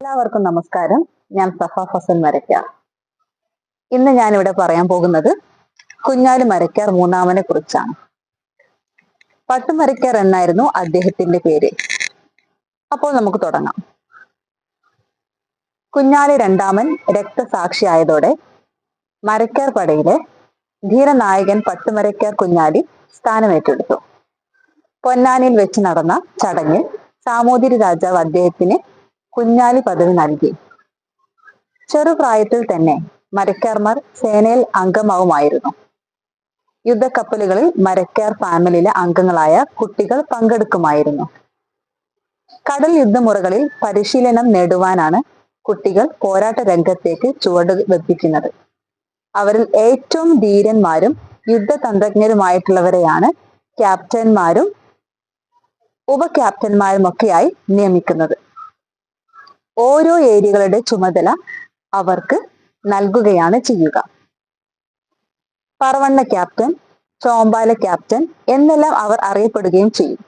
എല്ലാവർക്കും നമസ്കാരം. ഞാൻ സഫ ഫസൽ മരക്കാർ ഇന്ന് ഞാൻ ഇവിടെ പറയാൻ പോകുന്നത് കുഞ്ഞാലി മരക്കാർ മൂന്നാമനെ കുറിച്ചാണ്. പട്ടുമരക്കാർ എന്നായിരുന്നു അദ്ദേഹത്തിന്റെ പേര്. അപ്പോൾ നമുക്ക് തുടങ്ങാം. കുഞ്ഞാലി രണ്ടാമൻ രക്തസാക്ഷിയായതോടെ മരക്കാർ പടയിലെ ധീരനായകൻ പട്ടുമരക്കാർ കുഞ്ഞാലി സ്ഥാനമേറ്റെടുത്തു. പൊന്നാനിയിൽ വെച്ച് നടന്ന ചടങ്ങിൽ സാമൂതിരി രാജാവ് അദ്ദേഹത്തിന് കുഞ്ഞാലി പദവി നൽകി. ചെറുപ്രായത്തിൽ തന്നെ മരക്കാർമാർ സേനയിൽ അംഗമാവുമായിരുന്നു. യുദ്ധക്കപ്പലുകളിൽ മരക്കാർ ഫാമിലിയിലെ അംഗങ്ങളായ കുട്ടികൾ പങ്കെടുക്കുമായിരുന്നു. കടൽ യുദ്ധമുറകളിൽ പരിശീലനം നേടുവാനാണ് കുട്ടികൾ പോരാട്ട രംഗത്തേക്ക് ചുവട് വെപ്പിക്കുന്നത്. അവരിൽ ഏറ്റവും ധീരന്മാരും യുദ്ധതന്ത്രജ്ഞരുമായിട്ടുള്ളവരെയാണ് ക്യാപ്റ്റന്മാരും ഉപ ക്യാപ്റ്റന്മാരും ഒക്കെയായി നിയമിക്കുന്നത്. ഓരോ ഏരിയകളുടെ ചുമതല അവർക്ക് നൽകുകയാണ് ചെയ്യുക. പറവണ്ണ ക്യാപ്റ്റൻ ചോമ്പാല ക്യാപ്റ്റൻ എന്നെല്ലാം അവർ അറിയപ്പെടുകയും ചെയ്യും.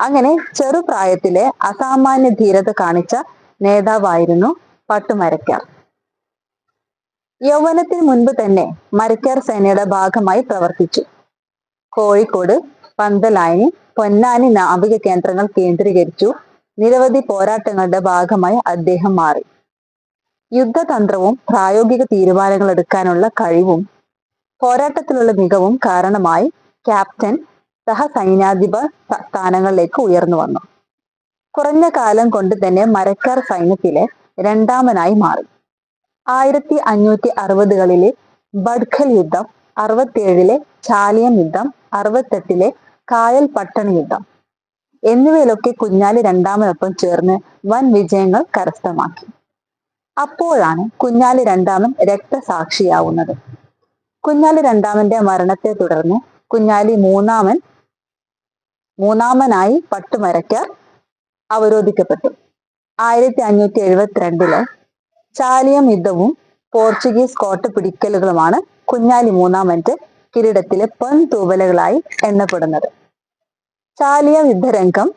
അങ്ങനെ ചെറുപ്രായത്തിലെ അസാമാന്യ ധീരത കാണിച്ച നേതാവായിരുന്നു പട്ടുമരക്കാർ. യൗവനത്തിന് മുൻപ് തന്നെ മരക്കാർ സേനയുടെ ഭാഗമായി പ്രവർത്തിച്ചു. കോഴിക്കോട് പന്തലായനി പൊന്നാനി നാവിക കേന്ദ്രങ്ങൾ കേന്ദ്രീകരിച്ചു. നിരവധി പോരാട്ടങ്ങളുടെ ഭാഗമായി അദ്ദേഹം മാറി. യുദ്ധതന്ത്രവും പ്രായോഗിക തീരുമാനങ്ങൾ എടുക്കാനുള്ള കഴിവും പോരാട്ടത്തിലുള്ള മികവും കാരണമായി ക്യാപ്റ്റൻ സഹസൈന്യാധിപ സ്ഥാനങ്ങളിലേക്ക് ഉയർന്നു വന്നു. കുറഞ്ഞ കാലം കൊണ്ട് തന്നെ മരക്കാർ സൈന്യത്തിലെ രണ്ടാമനായി മാറി. ആയിരത്തി അഞ്ഞൂറ്റി അറുപതുകളിലെ ബഡ്ഖൽ യുദ്ധം അറുപത്തിയേഴിലെ ചാലിയം യുദ്ധം അറുപത്തെട്ടിലെ കായൽ പട്ടണ യുദ്ധം എന്നിവയിലൊക്കെ കുഞ്ഞാലി രണ്ടാമനൊപ്പം ചേർന്ന് വൻ വിജയങ്ങൾ കരസ്ഥമാക്കി. അപ്പോഴാണ് കുഞ്ഞാലി രണ്ടാമൻ രക്തസാക്ഷിയാവുന്നത്. കുഞ്ഞാലി രണ്ടാമന്റെ മരണത്തെ തുടർന്ന് കുഞ്ഞാലി മൂന്നാമൻ മൂന്നാമനായി പട്ടുമരയ്ക്കാർ അവരോധിക്കപ്പെട്ടു. ആയിരത്തി അഞ്ഞൂറ്റി എഴുപത്തിരണ്ടിൽ ചാലിയം യുദ്ധവും പോർച്ചുഗീസ് കോട്ട പിടിക്കലുകളുമാണ് കുഞ്ഞാലി മൂന്നാമന്റെ കിരീടത്തിലെ പെൺതൂവലുകളായി എണ്ണപ്പെടുന്നത്. ചാലിയം യുദ്ധരംഗം.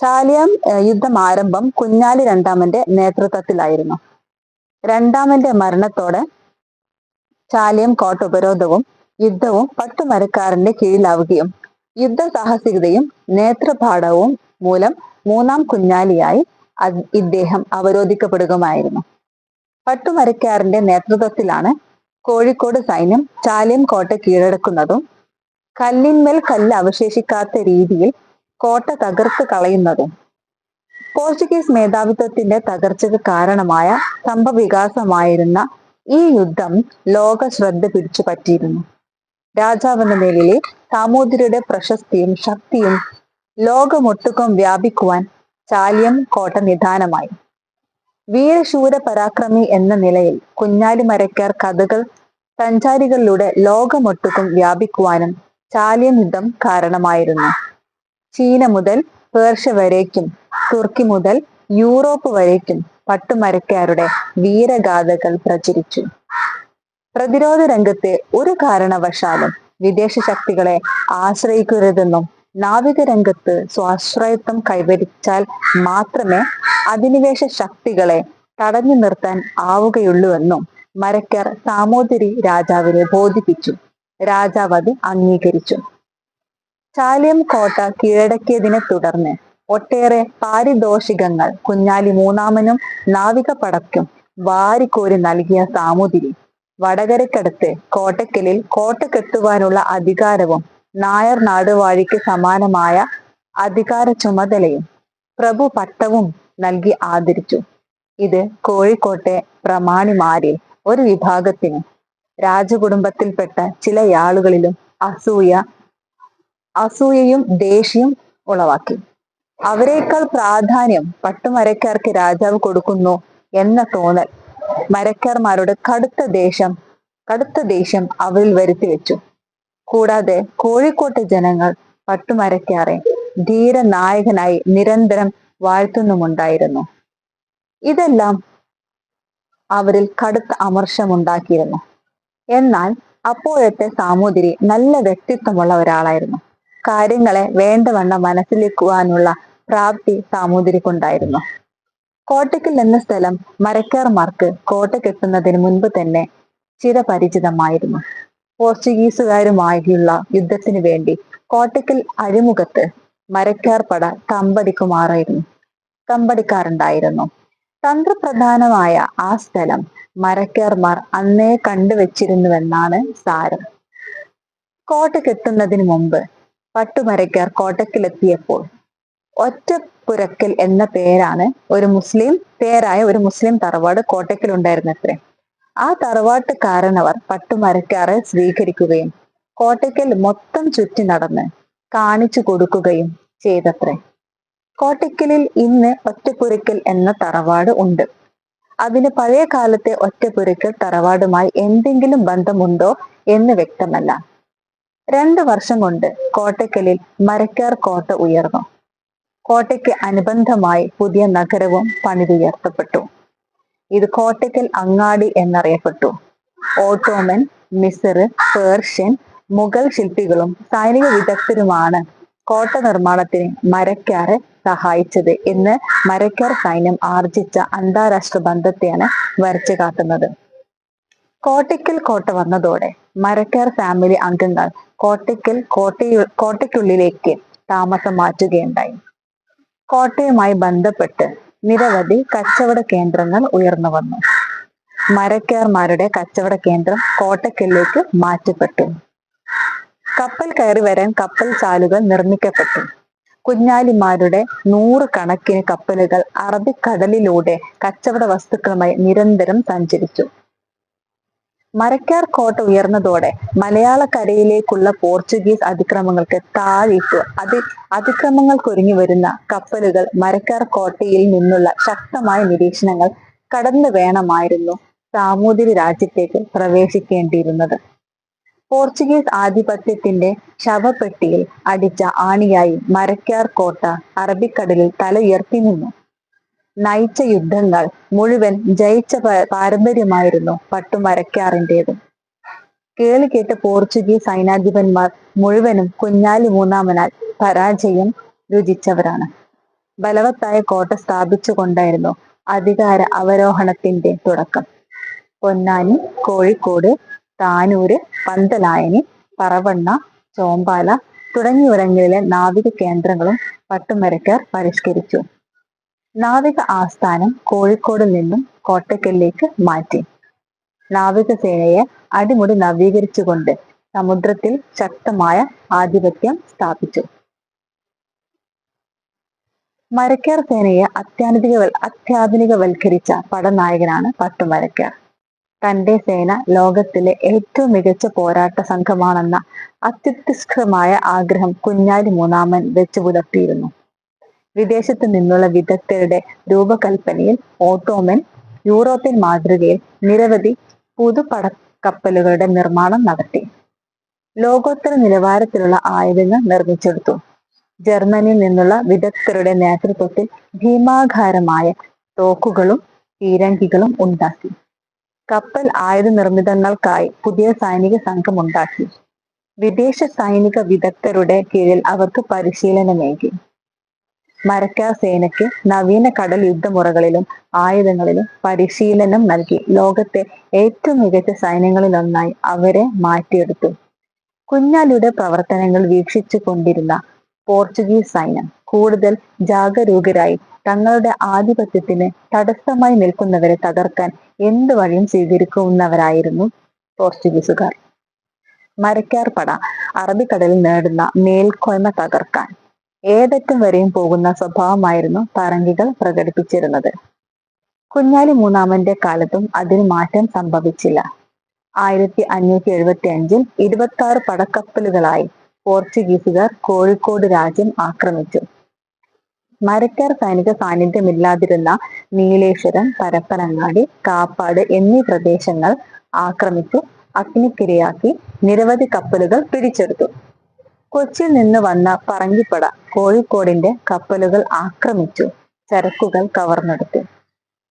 ചാലിയം യുദ്ധം ആരംഭം കുഞ്ഞാലി രണ്ടാമന്റെ നേതൃത്വത്തിലായിരുന്നു. രണ്ടാമന്റെ മരണത്തോടെ ചാലിയം കോട്ട ഉപരോധവും യുദ്ധവും പട്ടുമരക്കാരന്റെ കീഴിലാവുകയും യുദ്ധ സാഹസികതയും നേത്രപാഠവും മൂലം മൂന്നാം കുഞ്ഞാലിയായി ഇദ്ദേഹം അവരോധിക്കപ്പെടുകയുമായിരുന്നു. പട്ടുമരക്കാരന്റെ നേതൃത്വത്തിലാണ് കോഴിക്കോട് സൈന്യം ചാലിയം കോട്ട കീഴടക്കുന്നതും കല്ലിന്മേൽ കല്ല് അവശേഷിക്കാത്ത രീതിയിൽ കോട്ട തകർത്ത് കളയുന്നതും പോർച്ചുഗീസ് മേധാവിത്വത്തിന്റെ തകർച്ചയ്ക്ക് കാരണമായ സംഭവവികാസമായിരുന്ന ഈ യുദ്ധം ലോക ശ്രദ്ധ പിടിച്ചു പറ്റിയിരുന്നു. രാജാവെന്ന നിലയിലെ സാമൂതിരിയുടെ പ്രശസ്തിയും ശക്തിയും ലോകമൊട്ടുക്കും വ്യാപിക്കുവാൻ ചാലിയം കോട്ട നിധാനമായി. വീരശൂര പരാക്രമി എന്ന നിലയിൽ കുഞ്ഞാലി മരക്കാർ കഥകൾ സഞ്ചാരികളിലൂടെ ലോകമൊട്ടുക്കും വ്യാപിക്കുവാനും ചാലിയം യുദ്ധം കാരണമായിരുന്നു. ചീന മുതൽ പേർഷ്യ വരേക്കും തുർക്കി മുതൽ യൂറോപ്പ് വരേക്കും പട്ടുമരക്കാരുടെ വീരഗാഥകൾ പ്രചരിച്ചു. പ്രതിരോധ രംഗത്തെ ഒരു കാരണവശാലും വിദേശ ശക്തികളെ ആശ്രയിക്കരുതെന്നും നാവിക രംഗത്ത് സ്വാശ്രയത്വം കൈവരിച്ചാൽ മാത്രമേ അധിനിവേശ ശക്തികളെ തടഞ്ഞു നിർത്താൻ ആവുകയുള്ളൂവെന്നും മരക്കർ സാമൂതിരി രാജാവിനെ ബോധിപ്പിച്ചു. രാജാവ് അത് അംഗീകരിച്ചു. ചാലിയം കോട്ട കീഴടക്കിയതിനെ തുടർന്ന് ഒട്ടേറെ പാരിതോഷികങ്ങൾ കുഞ്ഞാലി മൂന്നാമനും നാവിക പടക്കും വാരിക്കോരി നൽകിയ സാമൂതിരി. വടകരക്കടുത്ത് കോട്ടക്കലിൽ കോട്ട കെട്ടുവാനുള്ള അധികാരവും നായർ നാടുവാഴിക്ക് സമാനമായ അധികാര ചുമതലയും പ്രഭു പട്ടവും നൽകി ആദരിച്ചു. ഇത് കോഴിക്കോട്ടെ പ്രമാണിമാരിൽ ഒരു വിഭാഗത്തിന് രാജകുടുംബത്തിൽപ്പെട്ട ചില ആളുകളിലും അസൂയ അസൂയയും ദേഷ്യം ഉളവാക്കി. അവരെക്കാൾ പ്രാധാന്യം പട്ടുമരക്കാർക്ക് രാജാവ് കൊടുക്കുന്നു എന്ന തോന്നൽ മരക്കാർമാരുടെ കടുത്ത ദേഷ്യം കടുത്ത ദേഷ്യം അവരിൽ വരുത്തി വെച്ചു. കൂടാതെ കോഴിക്കോട്ടെ ജനങ്ങൾ പട്ടുമരക്കാറെ ധീരനായകനായി നിരന്തരം വാഴ്ത്തുന്നുമുണ്ടായിരുന്നു. ഇതെല്ലാം അവരിൽ കടുത്ത അമർഷമുണ്ടാക്കിയിരുന്നു. എന്നാൽ അപ്പോഴത്തെ സാമൂതിരി നല്ല വ്യക്തിത്വമുള്ള ഒരാളായിരുന്നു. കാര്യങ്ങളെ വേണ്ടവണ്ണം മനസ്സിലേക്കുവാനുള്ള പ്രാപ്തി സാമൂതിരിക്കുണ്ടായിരുന്നു. കോട്ടയ്ക്കൽ എന്ന സ്ഥലം മരക്കാർമാർക്ക് കോട്ട കെട്ടുന്നതിന് മുൻപ് തന്നെ ചിരപരിചിതമായിരുന്നു. പോർച്ചുഗീസുകാരുമായുള്ള യുദ്ധത്തിന് വേണ്ടി കോട്ടയ്ക്കൽ അഴിമുഖത്ത് മരക്കാർ പട കമ്പടിക്കാറുണ്ടായിരുന്നു തമ്പടിക്കാറുണ്ടായിരുന്നു തന്ത്രപ്രധാനമായ ആ സ്ഥലം മരക്കാർമാർ അന്നേ കണ്ടുവച്ചിരുന്നുവെന്നാണ് സാരം. കോട്ടക്കെത്തുന്നതിന് മുമ്പ് പട്ടുമരക്കാർ കോട്ടക്കിലെത്തിയപ്പോൾ ഒറ്റപ്പുരക്കൽ എന്ന പേരാണ് ഒരു മുസ്ലിം പേരായ ഒരു മുസ്ലിം തറവാട് കോട്ടക്കിൽ ഉണ്ടായിരുന്നത്രേ ആ തറവാട്ടുകാരനവർ പട്ടുമരക്കാരെ സ്വീകരിക്കുകയും കോട്ടക്കൽ മൊത്തം ചുറ്റി നടന്ന് കാണിച്ചു കൊടുക്കുകയും ചെയ്തത്രേ. കോട്ടയ്ക്കലിൽ ഇന്ന് ഒറ്റപ്പുരക്കൽ എന്ന തറവാട് ഉണ്ട്. അതിന് പഴയ കാലത്തെ ഒറ്റപ്പുരക്കൽ തറവാടുമായി എന്തെങ്കിലും ബന്ധമുണ്ടോ എന്ന് വ്യക്തമല്ല. രണ്ട് വർഷം കൊണ്ട് കോട്ടക്കലിൽ മരക്കാർ കോട്ട ഉയർന്നു. കോട്ടയ്ക്ക് അനുബന്ധമായി പുതിയ നഗരവും പണിതുയർത്തപ്പെട്ടു. ഇത് കോട്ടയ്ക്കൽ അങ്ങാടി എന്നറിയപ്പെട്ടു. ഓട്ടോമൻ മിസർ പേർഷ്യൻ മുഗൾ ശില്പികളും സൈനിക വിദഗ്ധരുമാണ് കോട്ട നിർമ്മാണത്തിന് മരക്കാരെ സഹായിച്ചത് എന്ന് മരക്കാർ സൈന്യം ആർജിച്ച അന്താരാഷ്ട്ര ബന്ധത്തെയാണ് വരച്ചു കാട്ടുന്നത്. കോട്ടയ്ക്കൽ കോട്ട വന്നതോടെ മരക്കാർ ഫാമിലി അംഗങ്ങൾ കോട്ടയ്ക്കൽ കോട്ടയു കോട്ടയ്ക്കുള്ളിലേക്ക് താമസം മാറ്റുകയുണ്ടായി. കോട്ടയുമായി ബന്ധപ്പെട്ട് നിരവധി കച്ചവട കേന്ദ്രങ്ങൾ ഉയർന്നു വന്നു. മരക്കാർമാരുടെ കച്ചവട കേന്ദ്രം കോട്ടയ്ക്കലിലേക്ക് മാറ്റപ്പെട്ടു. കപ്പൽ കയറി വരാൻ കപ്പൽ ചാലുകൾ നിർമ്മിക്കപ്പെട്ടു. കുഞ്ഞാലിമാരുടെ നൂറ് കണക്കിന് കപ്പലുകൾ അറബിക്കടലിലൂടെ കച്ചവട വസ്തുക്കളുമായി നിരന്തരം സഞ്ചരിച്ചു. മരക്കാർ കോട്ട ഉയർന്നതോടെ മലയാളക്കരയിലേക്കുള്ള പോർച്ചുഗീസ് അതിക്രമങ്ങൾക്ക് താഴിട്ടു. അതി അതിക്രമങ്ങൾക്കൊരുങ്ങി വരുന്ന കപ്പലുകൾ മരക്കാർ കോട്ടയിൽ നിന്നുള്ള ശക്തമായ നിരീക്ഷണങ്ങൾ കടന്നു വേണമായിരുന്നു സാമൂതിരി രാജ്യത്തേക്ക് പ്രവേശിക്കേണ്ടിയിരുന്നത്. പോർച്ചുഗീസ് ആധിപത്യത്തിന്റെ ശവപ്പെട്ടിയിൽ അടിച്ച ആണിയായി മരക്കാർ കോട്ട അറബിക്കടലിൽ തലയുയർത്തി നിന്നു. നയിച്ച യുദ്ധങ്ങൾ മുഴുവൻ ജയിച്ച പാരമ്പര്യമായിരുന്നു പട്ടുമരക്കാറിന്റെത് കേളി കേട്ട പോർച്ചുഗീസ് സൈനാധിപന്മാർ മുഴുവനും കുഞ്ഞാലി മൂന്നാമനാൽ പരാജയം രുചിച്ചവരാണ്. ബലവത്തായ കോട്ട സ്ഥാപിച്ചുകൊണ്ടായിരുന്നു അധികാര അവരോഹണത്തിന്റെ തുടക്കം. പൊന്നാനി കോഴിക്കോട് താനൂര് പന്തലായനി പറവണ്ണ ചോമ്പാല തുടങ്ങിയിടങ്ങളിലെ നാവിക കേന്ദ്രങ്ങളും പട്ടുമരക്കാർ പരിഷ്കരിച്ചു. നാവിക ആസ്ഥാനം കോഴിക്കോട് നിന്നും കോട്ടയ്ക്കലിലേക്ക് മാറ്റി. നാവികസേനയെ അടിമുടി നവീകരിച്ചുകൊണ്ട് സമുദ്രത്തിൽ ശക്തമായ ആധിപത്യം സ്ഥാപിച്ചു. മരക്കാർ സേനയെ അത്യാധുനിക അത്യാധുനികവൽക്കരിച്ച പടനായകനാണ് പട്ടുമരക്കാർ. തന്റെ സേന ലോകത്തിലെ ഏറ്റവും മികച്ച പോരാട്ട സംഘമാണെന്ന അത്യുത്കൃഷ്ടമായ ആഗ്രഹം കുഞ്ഞാലി മൂന്നാമൻ വെച്ചു പുലർത്തിയിരുന്നു. വിദേശത്ത് നിന്നുള്ള വിദഗ്ധരുടെ രൂപകൽപ്പനയിൽ ഓട്ടോമൻ യൂറോപ്യൻ മാതൃകയിൽ നിരവധി പുതുപട കപ്പലുകളുടെ നിർമ്മാണം നടത്തി. ലോകോത്തര നിലവാരത്തിലുള്ള ആയുധങ്ങൾ നിർമ്മിച്ചെടുത്തു. ജർമ്മനിയിൽ നിന്നുള്ള വിദഗ്ധരുടെ നേതൃത്വത്തിൽ ഭീമാകാരമായ തോക്കുകളും പീരങ്കികളും ഉണ്ടാക്കി. കപ്പൽ ആയുധ നിർമ്മിതങ്ങൾക്കായി പുതിയ സൈനിക സംഘം ഉണ്ടാക്കി വിദേശ സൈനിക വിദഗ്ധരുടെ കീഴിൽ അവർക്ക് പരിശീലനമേകി. മരക്കാർ സേനയ്ക്ക് നവീന കടൽ യുദ്ധമുറകളിലും ആയുധങ്ങളിലും പരിശീലനം നൽകി. ലോകത്തെ ഏറ്റവും മികച്ച സൈന്യങ്ങളിലൊന്നായി അവരെ മാറ്റിയെടുത്തു. കുഞ്ഞാലിയുടെ പ്രവർത്തനങ്ങൾ വീക്ഷിച്ചു കൊണ്ടിരുന്ന പോർച്ചുഗീസ് സൈന്യം കൂടുതൽ ജാഗരൂകരായി തങ്ങളുടെ ആധിപത്യത്തിന് തടസ്സമായി നിൽക്കുന്നവരെ തകർക്കാൻ എന്ത് വഴിയും സ്വീകരിക്കുന്നവരായിരുന്നു പോർച്ചുഗീസുകാർ. മരക്കാർ പട അറബിക്കടലിൽ നേടുന്ന മേൽക്കോയ്മ തകർക്കാൻ ഏതറ്റം വരെയും പോകുന്ന സ്വഭാവമായിരുന്നു പറങ്കികൾ പ്രകടിപ്പിച്ചിരുന്നത്. കുഞ്ഞാലി മൂന്നാമന്റെ കാലത്തും അതിന് മാറ്റം സംഭവിച്ചില്ല. ആയിരത്തി അഞ്ഞൂറ്റി എഴുപത്തി അഞ്ചിൽ ഇരുപത്തി ആറ് പടക്കപ്പലുകളായി പോർച്ചുഗീസുകാർ കോഴിക്കോട് രാജ്യം ആക്രമിച്ചു. മരക്കാർ സൈനിക സാന്നിധ്യമില്ലാതിരുന്ന നീലേശ്വരം പരപ്പനങ്ങാടി കാപ്പാട് എന്നീ പ്രദേശങ്ങൾ ആക്രമിച്ചു അഗ്നിക്കിരയാക്കി നിരവധി കപ്പലുകൾ പിടിച്ചെടുത്തു. കൊച്ചിയിൽ നിന്ന് വന്ന പറങ്കിപ്പട കോഴിക്കോടിന്റെ കപ്പലുകൾ ആക്രമിച്ചു ചരക്കുകൾ കവർന്നെടുത്തു.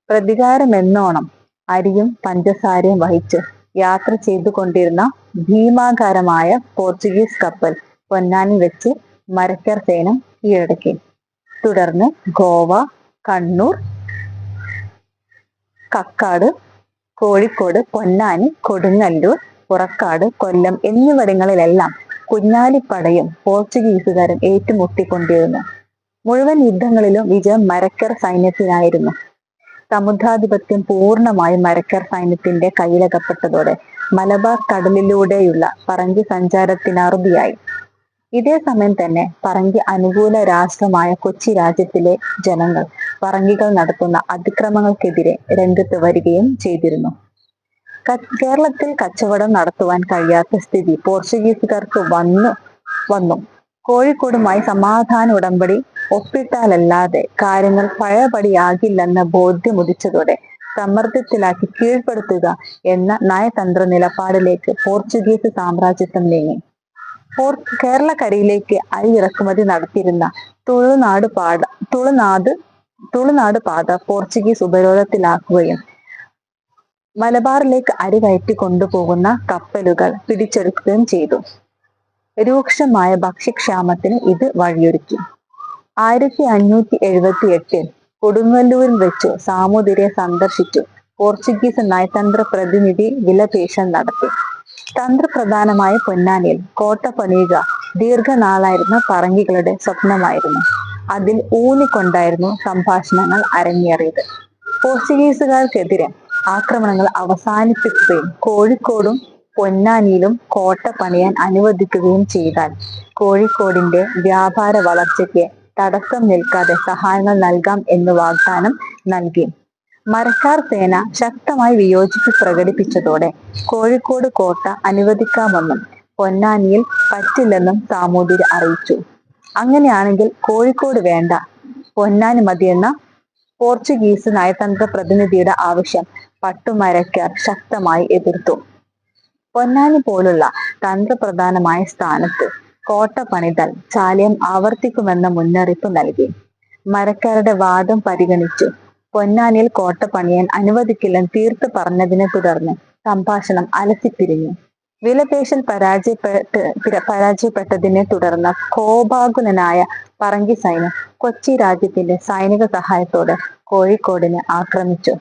പ്രതികാരമെന്നോണം അരിയും പഞ്ചസാരയും വഹിച്ച് യാത്ര ചെയ്തുകൊണ്ടിരുന്ന ഭീമാകാരമായ പോർച്ചുഗീസ് കപ്പൽ പൊന്നാനി വെച്ച് മരക്കർ സേന കീഴടക്കി. തുടർന്ന് ഗോവ കണ്ണൂർ കക്കാട് കോഴിക്കോട് പൊന്നാനി കൊടുങ്ങല്ലൂർ പുറക്കാട് കൊല്ലം എന്നിവിടങ്ങളിലെല്ലാം കുഞ്ഞാലിപ്പടയും പോർച്ചുഗീസുകാരും ഏറ്റുമുട്ടിക്കൊണ്ടിരുന്നു. മുഴുവൻ യുദ്ധങ്ങളിലും വിജയം മരക്കർ സൈന്യത്തിനായിരുന്നു. സമുദ്രാധിപത്യം പൂർണമായും മരക്കർ സൈന്യത്തിന്റെ കയ്യിലകപ്പെട്ടതോടെ മലബാർ കടലിലൂടെയുള്ള പറങ്കി സഞ്ചാരത്തിന് അറുതിയായി ഇതേ സമയം തന്നെ പറങ്കി അനുകൂല രാഷ്ട്രമായ കൊച്ചി രാജ്യത്തിലെ ജനങ്ങൾ പറങ്കികൾ നടത്തുന്ന അതിക്രമങ്ങൾക്കെതിരെ രംഗത്ത് വരികയും ചെയ്തിരുന്നു. കേരളത്തിൽ കച്ചവടം നടത്തുവാൻ കഴിയാത്ത സ്ഥിതി പോർച്ചുഗീസുകാർക്ക് വന്നു വന്നു. കോഴിക്കോടുമായി സമാധാന ഉടമ്പടി ഒപ്പിട്ടാലല്ലാതെ കാര്യങ്ങൾ പഴയപടിയാകില്ലെന്ന ബോധ്യം ഉദിച്ചതോടെ സമ്മർദ്ദത്തിലാക്കി കീഴ്പ്പെടുത്തുക എന്ന നയതന്ത്ര നിലപാടിലേക്ക് പോർച്ചുഗീസ് സാമ്രാജ്യത്വം നീങ്ങി. കേരളക്കരയിലേക്ക് അരി ഇറക്കുമതി നടത്തിയിരുന്ന തുളുനാട് പാട തുളുനാട് തുളുനാട് പാത പോർച്ചുഗീസ് ഉപരോധത്തിലാക്കുകയും മലബാറിലേക്ക് അരി കയറ്റി കൊണ്ടുപോകുന്ന കപ്പലുകൾ പിടിച്ചെടുക്കുകയും ചെയ്തു. രൂക്ഷമായ ഭക്ഷ്യക്ഷാമത്തിന് ഇത് വഴിയൊരുക്കി. ആയിരത്തി അഞ്ഞൂറ്റി എഴുപത്തി എട്ടിൽ കൊടുങ്ങല്ലൂരിൽ വെച്ച് സാമൂതിരിയെ സന്ദർശിച്ചു പോർച്ചുഗീസ് നയതന്ത്ര പ്രതിനിധി വിലപേശൽ നടത്തി. തന്ത്രപ്രധാനമായ പൊന്നാനിയിൽ കോട്ട പണിയുക ദീർഘനാളായിരുന്ന പറങ്കികളുടെ സ്വപ്നമായിരുന്നു. അതിൽ ഊന്നിക്കൊണ്ടായിരുന്നു സംഭാഷണങ്ങൾ അരങ്ങേറിയത്. പോർച്ചുഗീസുകാർക്കെതിരെ ആക്രമണങ്ങൾ അവസാനിപ്പിക്കുകയും കോഴിക്കോടും പൊന്നാനിയിലും കോട്ട പണിയാൻ അനുവദിക്കുകയും ചെയ്താൽ കോഴിക്കോടിന്റെ വ്യാപാര വളർച്ചയ്ക്ക് തടസ്സം നിൽക്കാതെ സഹായങ്ങൾ നൽകാം എന്ന് വാഗ്ദാനം നൽകി. മരക്കാർ സേന ശക്തമായി വിയോജിപ്പ് പ്രകടിപ്പിച്ചതോടെ കോഴിക്കോട് കോട്ട അനുവദിക്കാമെന്നും പൊന്നാനിയിൽ പറ്റില്ലെന്നും സാമൂതിരി അറിയിച്ചു. അങ്ങനെയാണെങ്കിൽ കോഴിക്കോട് വേണ്ട. പൊന്നാനി മതിയെന്ന പോർച്ചുഗീസ് നയതന്ത്ര പ്രതിനിധിയുടെ ആവശ്യം പട്ടുമരക്കാർ ശക്തമായി എതിർത്തു. പൊന്നാനി പോലുള്ള തന്ത്രപ്രധാനമായ സ്ഥാനത്ത് കോട്ട പണിതാൽ ചാലയം ആവർത്തിക്കുമെന്ന മുന്നറിയിപ്പ് നൽകി. മരക്കാരുടെ വാദം പരിഗണിച്ചു പൊന്നാനിയിൽ കോട്ട പണിയാൻ അനുവദിക്കില്ലെന്ന് തീർത്ത് പറഞ്ഞതിനെ തുടർന്ന് സംഭാഷണം അലസിപ്പിരിഞ്ഞു വിലപേശൽ പരാജയപ്പെട്ട് പിര- പരാജയപ്പെട്ടതിനെ തുടർന്ന് കോപാകുലനായ പറങ്കി സൈന്യം കൊച്ചി രാജ്യത്തിന്റെ സൈനിക സഹായത്തോടെ കോഴിക്കോടിനെ ആക്രമിച്ചു.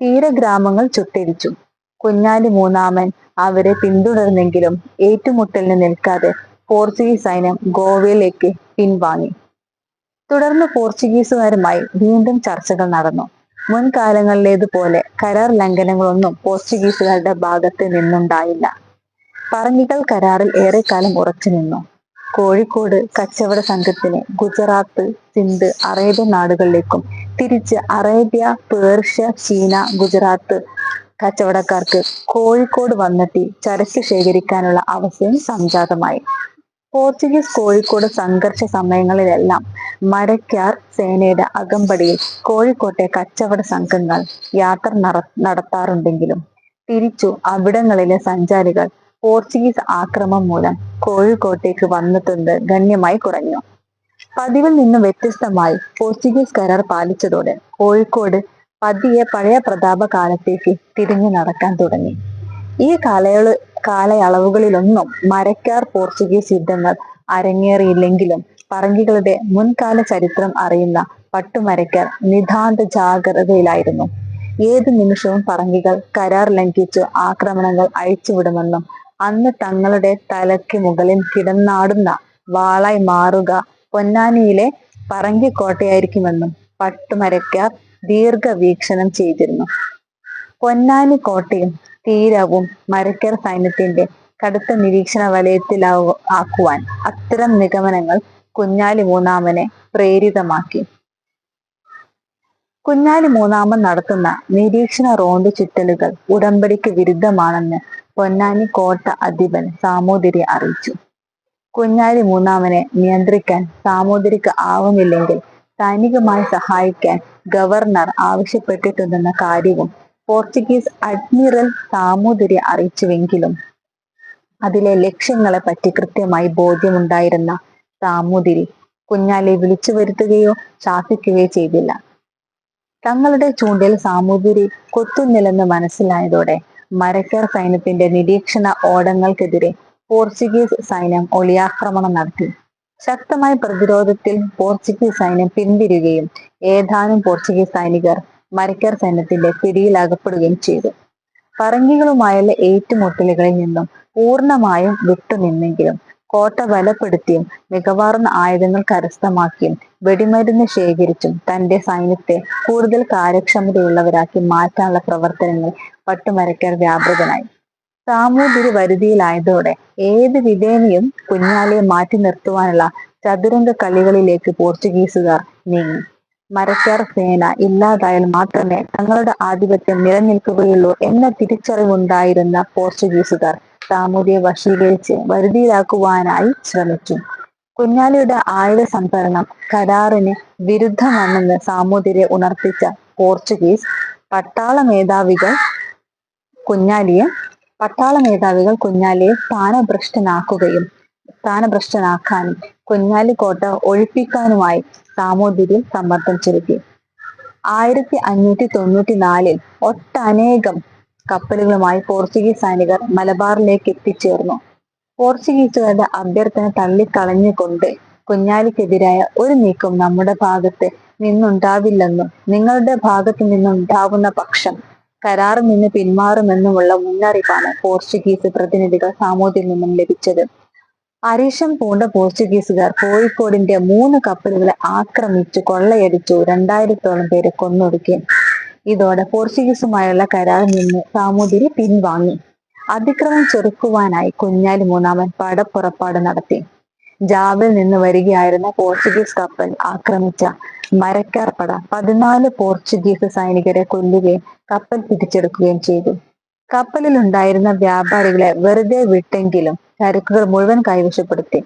തീരഗ്രാമങ്ങൾ ചുട്ടിരിച്ചു. കുഞ്ഞാലി മൂന്നാമൻ അവരെ പിന്തുടർന്നെങ്കിലും ഏറ്റുമുട്ടലിന് നിൽക്കാതെ പോർച്ചുഗീസ് സൈന്യം ഗോവയിലേക്ക് പിൻവാങ്ങി. തുടർന്ന് പോർച്ചുഗീസുകാരുമായി വീണ്ടും ചർച്ചകൾ നടന്നു. മുൻകാലങ്ങളിലേതുപോലെ കരാർ ലംഘനങ്ങളൊന്നും പോർച്ചുഗീസുകാരുടെ ഭാഗത്ത് നിന്നുണ്ടായില്ല. പറങ്കികൾ കരാറിൽ ഏറെക്കാലം ഉറച്ചു നിന്നു. കോഴിക്കോട് കച്ചവട സംഘത്തിന് ഗുജറാത്ത് സിന്ധ് അറേബ്യൻ നാടുകളിലേക്കും തിരിച്ച് അറേബ്യ പേർഷ്യ ചീന ഗുജറാത്ത് കച്ചവടക്കാർക്ക് കോഴിക്കോട് വന്നെത്തി ചരക്ക് ശേഖരിക്കാനുള്ള അവസരം സംജാതമായി. പോർച്ചുഗീസ് കോഴിക്കോട് സംഘർഷ സമയങ്ങളിലെല്ലാം മരക്കാർ സേനയുടെ അകമ്പടിയിൽ കോഴിക്കോട്ടെ കച്ചവട സംഘങ്ങൾ യാത്ര നടത്താറുണ്ടെങ്കിലും തിരിച്ചു അവിടങ്ങളിലെ സഞ്ചാരികൾ പോർച്ചുഗീസ് ആക്രമം മൂലം കോഴിക്കോട്ടേക്ക് വന്നെത്തുന്നത് ഗണ്യമായി കുറഞ്ഞു. പതിവിൽ നിന്നും വ്യത്യസ്തമായി പോർച്ചുഗീസ് കരാർ പാലിച്ചതോടെ കോഴിക്കോട് പതിയെ പഴയ പ്രതാപ കാലത്തേക്ക് തിരിഞ്ഞു നടക്കാൻ തുടങ്ങി. ഈ കാലയള കാലയളവുകളിലൊന്നും മരക്കാർ പോർച്ചുഗീസ് യുദ്ധങ്ങൾ അരങ്ങേറിയില്ലെങ്കിലും പറങ്കികളുടെ മുൻകാല ചരിത്രം അറിയുന്ന പട്ടുമരക്കാർ നിതാന്ത ജാഗ്രതയിലായിരുന്നു. ഏത് നിമിഷവും പറങ്കികൾ കരാർ ലംഘിച്ചു ആക്രമണങ്ങൾ അഴിച്ചുവിടുമെന്നും അന്ന് തങ്ങളുടെ തലയ്ക്ക് മുകളിൽ കിടന്നാടുന്ന വാളായി മാറുക പൊന്നാനിയിലെ പറങ്കിക്കോട്ടയായിരിക്കുമെന്നും പട്ടുമരക്കാർ ദീർഘവീക്ഷണം ചെയ്തിരുന്നു. പൊന്നാനി കോട്ടയും തീരവും മരക്കർ സൈന്യത്തിന്റെ കടുത്ത നിരീക്ഷണ വലയത്തിൽ ആക്കുവാൻ അത്തരം നിഗമനങ്ങൾ കുഞ്ഞാലി മൂന്നാമനെ പ്രേരിതമാക്കി. കുഞ്ഞാലി മൂന്നാമൻ നടത്തുന്ന നിരീക്ഷണ റോണ്ട് ചുറ്റലുകൾ ഉടമ്പടിക്ക് വിരുദ്ധമാണെന്ന് പൊന്നാനി കോട്ട അധിപൻ സാമൂതിരി അറിയിച്ചു. കുഞ്ഞാലി മൂന്നാമനെ നിയന്ത്രിക്കാൻ സാമൂതിരിക്ക് ആവുന്നില്ലെങ്കിൽ സൈനികമായി സഹായിക്കാൻ ഗവർണർ ആവശ്യപ്പെട്ടിട്ടുണ്ടെന്ന കാര്യവും പോർച്ചുഗീസ് അഡ്മിറൽ സാമൂതിരി അറിയിച്ചുവെങ്കിലും അതിലെ ലക്ഷ്യങ്ങളെ പറ്റി കൃത്യമായി ബോധ്യമുണ്ടായിരുന്ന സാമൂതിരി കുഞ്ഞാലെ വിളിച്ചു വരുത്തുകയോ ശാസിക്കുകയോ ചെയ്തില്ല. തങ്ങളുടെ ചൂണ്ടിൽ സാമൂതിരി കൊത്തുന്നില്ലെന്ന് മനസ്സിലായതോടെ മരക്കർ സൈന്യത്തിന്റെ നിരീക്ഷണ ഓടങ്ങൾക്കെതിരെ പോർച്ചുഗീസ് സൈന്യം ഒളിയാക്രമണം നടത്തി. ശക്തമായ പ്രതിരോധത്തിൽ പോർച്ചുഗീസ് സൈന്യം പിന്തിരുകയും ഏതാനും പോർച്ചുഗീസ് സൈനികർ മരക്കാർ സൈന്യത്തിന്റെ പിടിയിൽ അകപ്പെടുകയും ചെയ്തു. പറങ്കികളുമായുള്ള ഏറ്റുമുട്ടലുകളിൽ നിന്നും പൂർണമായും വിട്ടുനിന്നെങ്കിലും കോട്ട ബലപ്പെടുത്തിയും മികവാർന്ന ആയുധങ്ങൾ കരസ്ഥമാക്കിയും വെടിമരുന്ന് ശേഖരിച്ചും തന്റെ സൈന്യത്തെ കൂടുതൽ കാര്യക്ഷമതയുള്ളവരാക്കി മാറ്റാനുള്ള പ്രവർത്തനങ്ങൾ പട്ടുമരക്കാർ വ്യാപൃതനായി. സാമൂതിരി വരുതിയിലായതോടെ ഏത് വിധേനയും കുഞ്ഞാലിയെ മാറ്റി നിർത്തുവാനുള്ള ചതുരംഗ കളികളിലേക്ക് പോർച്ചുഗീസുകാർ നീങ്ങി. മരക്കാർ സേന ഇല്ലാതായാൽ മാത്രമേ തങ്ങളുടെ ആധിപത്യം നിലനിൽക്കുകയുള്ളൂ എന്ന തിരിച്ചറിവുണ്ടായിരുന്ന പോർച്ചുഗീസുകാർ സാമൂതിയെ വശീകരിച്ച് വരുതിയിലാക്കുവാനായി ശ്രമിച്ചു. കുഞ്ഞാലിയുടെ ആയുധ സംഭരണം കരാറിന് വിരുദ്ധമാണെന്ന് സാമൂതിരെ ഉണർത്തിച്ച പോർച്ചുഗീസ് പട്ടാള മേധാവികൾ കുഞ്ഞാലിയെ പട്ടാള മേധാവികൾ കുഞ്ഞാലിയെ സ്ഥാനഭ്രഷ്ടനാക്കുകയും സ്ഥാനഭ്രഷ്ടനാക്കാനും കുഞ്ഞാലിക്കോട്ട ഒഴിപ്പിക്കാനുമായി സാമൂതിരിയിൽ സമ്മർദ്ദം ചെലുത്തി ആയിരത്തി അഞ്ഞൂറ്റി തൊണ്ണൂറ്റി നാലിൽ ഒട്ടനേകം കപ്പലുകളുമായി പോർച്ചുഗീസ് സൈനികർ മലബാറിലേക്ക് എത്തിച്ചേർന്നു. പോർച്ചുഗീസുകാരുടെ അഭ്യർത്ഥന തള്ളിക്കളഞ്ഞുകൊണ്ട് കുഞ്ഞാലിക്കെതിരായ ഒരു നീക്കം നമ്മുടെ ഭാഗത്ത് നിന്നുണ്ടാവില്ലെന്നും നിങ്ങളുടെ ഭാഗത്ത് നിന്നുണ്ടാവുന്ന പക്ഷം കരാറിൽ നിന്ന് പിന്മാറുമെന്നുമുള്ള മുന്നറിയിപ്പാണ് പോർച്ചുഗീസ് പ്രതിനിധികൾ സാമൂതിൽ നിന്നും ലഭിച്ചത്. അരീഷം പൂണ്ട പോർച്ചുഗീസുകാർ കോഴിക്കോടിന്റെ മൂന്ന് കപ്പലുകളെ ആക്രമിച്ചു കൊള്ളയടിച്ചു. രണ്ടായിരത്തോളം പേരെ കൊന്നൊടുക്കി. ഇതോടെ പോർച്ചുഗീസുമായുള്ള കരാർ നിന്ന് സാമൂതിരി പിൻവാങ്ങി. അതിക്രമം ചെറുക്കുവാനായി കുഞ്ഞാലി മൂന്നാമൻ പടപ്പുറപ്പാട് നടത്തി. ജാവിൽ നിന്ന് വരികയായിരുന്ന പോർച്ചുഗീസ് കപ്പൽ ആക്രമിച്ച മരക്കാർപ്പട പട പതിനാല് പോർച്ചുഗീസ് സൈനികരെ കൊല്ലുകയും കപ്പൽ പിടിച്ചെടുക്കുകയും ചെയ്തു. കപ്പലിൽ ഉണ്ടായിരുന്ന വ്യാപാരികളെ വെറുതെ വിട്ടെങ്കിലും ചരക്കുകൾ മുഴുവൻ കൈവശപ്പെടുത്തി.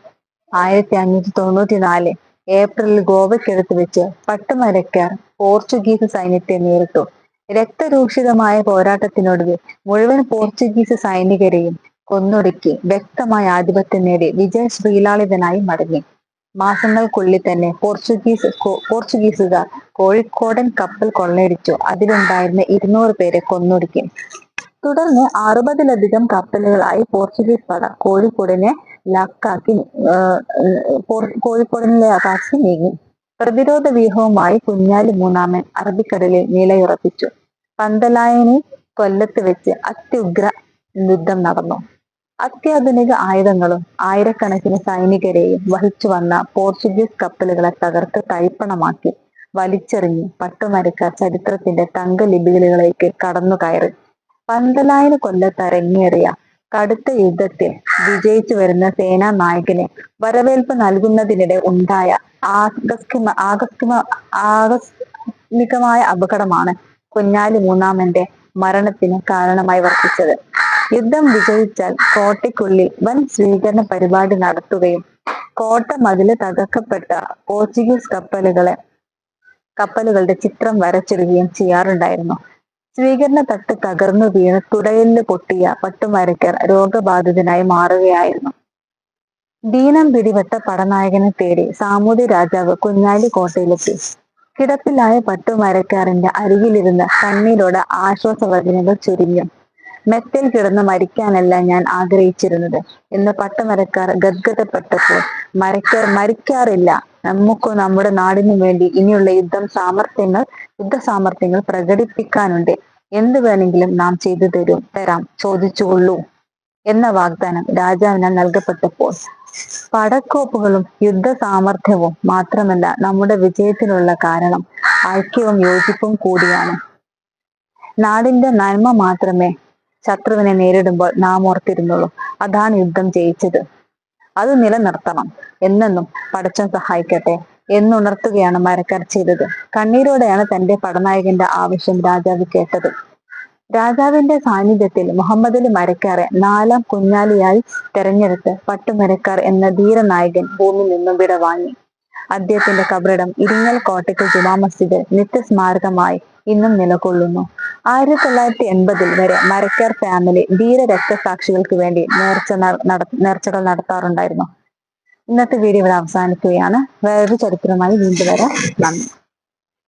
ആയിരത്തി അഞ്ഞൂറ്റി തൊണ്ണൂറ്റി നാല് ഏപ്രിലിൽ ഗോവയ്ക്കടുത്ത് വെച്ച് പട്ടുമരക്കാർ പോർച്ചുഗീസ് സൈന്യത്തെ നേരിട്ടു. രക്തരൂക്ഷിതമായ പോരാട്ടത്തിനൊടുവിൽ മുഴുവൻ പോർച്ചുഗീസ് സൈനികരെയും കൊന്നൊടുക്കി വ്യക്തമായ ആധിപത്യം നേടി വിജയ ശ്രീലാളിതനായി മടങ്ങി. മാസങ്ങൾക്കുള്ളിൽ തന്നെ പോർച്ചുഗീസ് പോർച്ചുഗീസുകാർ കോഴിക്കോടൻ കപ്പൽ കൊള്ളയടിച്ചു. അതിലുണ്ടായിരുന്ന ഇരുന്നൂറ് പേരെ കൊന്നൊടുക്കി. തുടർന്ന് അറുപതിലധികം കപ്പലുകളായി പോർച്ചുഗീസ് പട കോഴിക്കോടിനെ ലക്കാക്കി കോഴിക്കോടിനെ കോഴിക്കോടിനിലേക്കാക്കി നീങ്ങി. പ്രതിരോധ വ്യൂഹവുമായി കുഞ്ഞാലി മൂന്നാമൻ അറബിക്കടലിൽ നിലയുറപ്പിച്ചു. പന്തലായനി കൊല്ലത്ത് വെച്ച് അത്യുഗ്ര യുദ്ധം നടന്നു. അത്യാധുനിക ആയുധങ്ങളും ആയിരക്കണക്കിന് സൈനികരെയും വഹിച്ചു വന്ന പോർച്ചുഗീസ് കപ്പലുകളെ തകർത്ത് തൈപ്പണമാക്കി വലിച്ചെറിഞ്ഞ് പട്ടുമരക്കാർ ചരിത്രത്തിന്റെ തങ്ക ലിപികളിലേക്ക് കടന്നു കയറി പന്തലായന് കൊല്ലത്ത് അരങ്ങേറിയ കടുത്ത യുദ്ധത്തിൽ വിജയിച്ചു വരുന്ന സേനാ നായകനെ വരവേൽപ്പ് നൽകുന്നതിനിടെ ഉണ്ടായ ആകസ്മിക ആകസ്മിക ആകസ്മികമായ അപകടമാണ് കുഞ്ഞാലി മൂന്നാമന്റെ മരണത്തിന് കാരണമായി വർത്തിച്ചത്. യുദ്ധം വിജയിച്ചാൽ കോട്ടയ്ക്കുള്ളിൽ വൻ സ്വീകരണ പരിപാടി നടത്തുകയും കോട്ട മതിൽ തകർക്കപ്പെട്ട പോർച്ചുഗീസ് കപ്പലുകളെ കപ്പലുകളുടെ ചിത്രം വരച്ചിടുകയും ചെയ്യാറുണ്ടായിരുന്നു. സ്വീകരണ തട്ട് തകർന്നു വീണ് തുടയിൽ പൊട്ടിയ പട്ടുമരക്കർ രോഗബാധിതനായി മാറുകയായിരുന്നു. ദീനം പിടിപെട്ട പടനായകനെ തേടി സാമൂതി രാജാവ് കുഞ്ഞാലി കോട്ടയിലെത്തി കിടപ്പിലായ പട്ടുമരക്കാരന്റെ അരികിലിരുന്ന് കണ്ണീരോടെ ആശ്വാസവചനങ്ങൾ ചുരിഞ്ഞു. മെത്തിൽ കിടന്ന് മരിക്കാനല്ല ഞാൻ ആഗ്രഹിച്ചിരുന്നത് എന്ന് പട്ടമരക്കാർ ഗദ്ഗതപ്പെട്ടപ്പോൾ മരക്കാർ മരിക്കാറില്ല. നമുക്കോ നമ്മുടെ നാടിനു വേണ്ടി ഇനിയുള്ള യുദ്ധം സാമർഥ്യങ്ങൾ യുദ്ധ സാമർഥ്യങ്ങൾ പ്രകടിപ്പിക്കാനുണ്ട്. എന്ത് വേണമെങ്കിലും നാം ചെയ്തു തരും തരാം ചോദിച്ചുകൊള്ളൂ എന്ന വാഗ്ദാനം രാജാവിനാൽ നൽകപ്പെട്ടപ്പോൾ പടക്കോപ്പുകളും യുദ്ധ സാമർഥ്യവും മാത്രമല്ല നമ്മുടെ വിജയത്തിനുള്ള കാരണം ഐക്യവും യോജിപ്പും കൂടിയാണ്. നാടിന്റെ നന്മ മാത്രമേ ശത്രുവിനെ നേരിടുമ്പോൾ നാം ഓർത്തിരുന്നുള്ളൂ. അതാണ് യുദ്ധം ജയിച്ചത്. അത് നിലനിർത്തണം എന്നെന്നും പടച്ചൻ സഹായിക്കട്ടെ എന്നുണർത്തുകയാണ് മരക്കാർ ചെയ്തത്. കണ്ണീരോടെയാണ് തന്റെ പടനായകന്റെ ആവശ്യം രാജാവ് കേട്ടത്. രാജാവിന്റെ സാന്നിധ്യത്തിൽ മുഹമ്മദ് അലി മരക്കാരെ നാലാം കുഞ്ഞാലിയായി തെരഞ്ഞെടുത്ത് പട്ടുമരക്കാർ എന്ന ധീരനായകൻ ഭൂമിയിൽ നിന്നും വിടവാങ്ങി. അദ്ദേഹത്തിന്റെ കബറിടം ഇരിങ്ങൽ കോട്ടയ്ക്ക് ജുമാ മസ്ജിദ് നിത്യസ്മാരകമായി ഇന്നും നിലകൊള്ളുന്നു. ആയിരത്തി തൊള്ളായിരത്തി എൺപതിൽ വരെ മരക്കാർ ഫാമിലി ധീര രക്തസാക്ഷികൾക്ക് വേണ്ടി നേർച്ച നേർച്ചകൾ നടത്താറുണ്ടായിരുന്നു. ഇന്നത്തെ വീഡിയോ ഇവിടെ അവസാനിക്കുകയാണ്. വേറൊരു ചരിത്രമായി വീണ്ടും വരാം. നന്ദി.